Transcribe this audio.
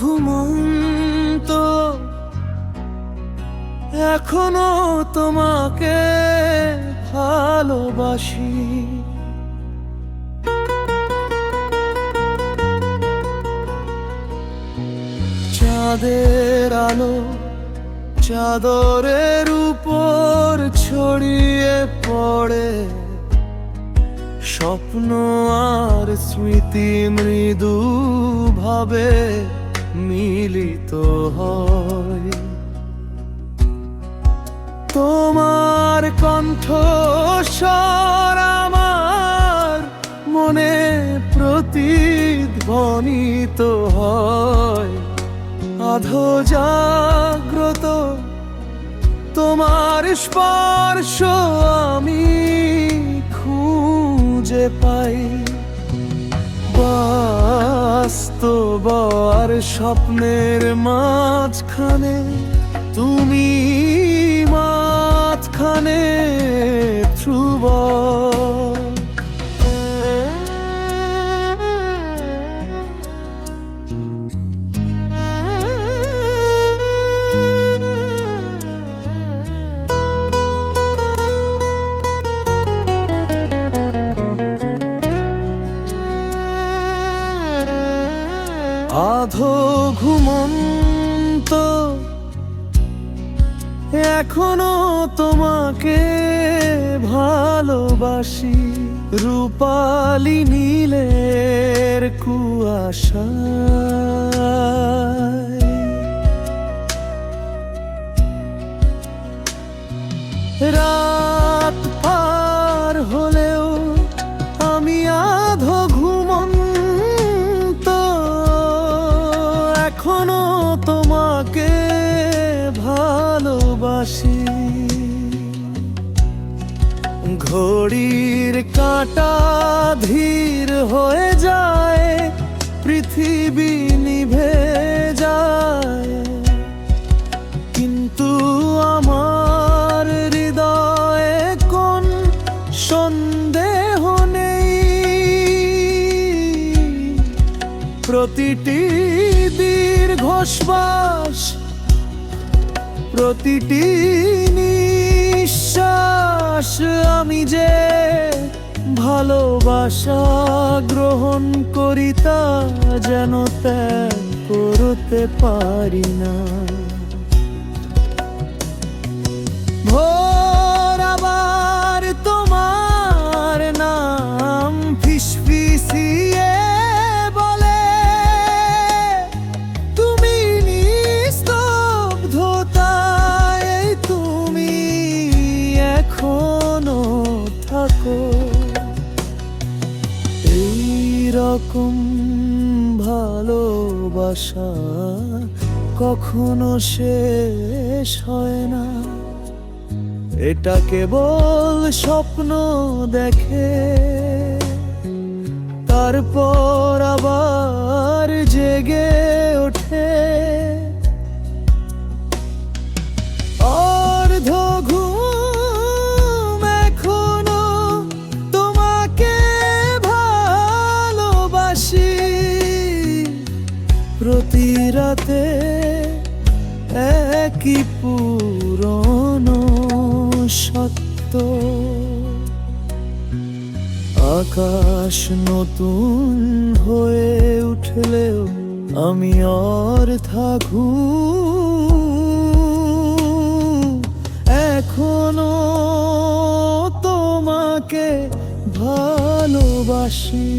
ঘুমন্ত। এখনও তোমাকে ভালোবাসি। চাঁদের আলো চাদরের উপর ছড়িয়ে পড়ে স্বপ্ন আর স্মৃতি মৃদু ভাবে মিলিত হয়। তোমার কণ্ঠ স্বর আমার মনে প্রতিধ্বনিত হয়। আধো জাগ্রত তোমার স্পর্শ আমি খুঁজে পাই। বাস্তব আর স্বপ্নের মাঝখানে তুমি মাঝখানে ধ্রুব আধো ঘুমন্ত। এখনও তোমাকে ভালোবাসি। রূপালি নীলের কুয়াশা ভালোবাসি। ঘড়ির কাঁটা ধীর হয়ে যায়, পৃথিবী নিভে যায়। কিন্তু আমার হৃদয়ে কোন সন্দেহ নেই। প্রতিটি দীর্ঘশ্বাস প্রতিটি নিঃশ্বাস আমি যে ভালোবাসা গ্রহণ করিতা যেন ত্যাগ করতে পারি না। এখনও থাকো। এই রকম ভালোবাসা কখনো শেষ হয় না। এটা কেবল স্বপ্ন দেখে। তারপর আবার জেগে একই পুরনো সত্য? আকাশ নতুন হয়ে উঠলেও আমি আর থাকু। এখনও তোমাকে ভালোবাসি।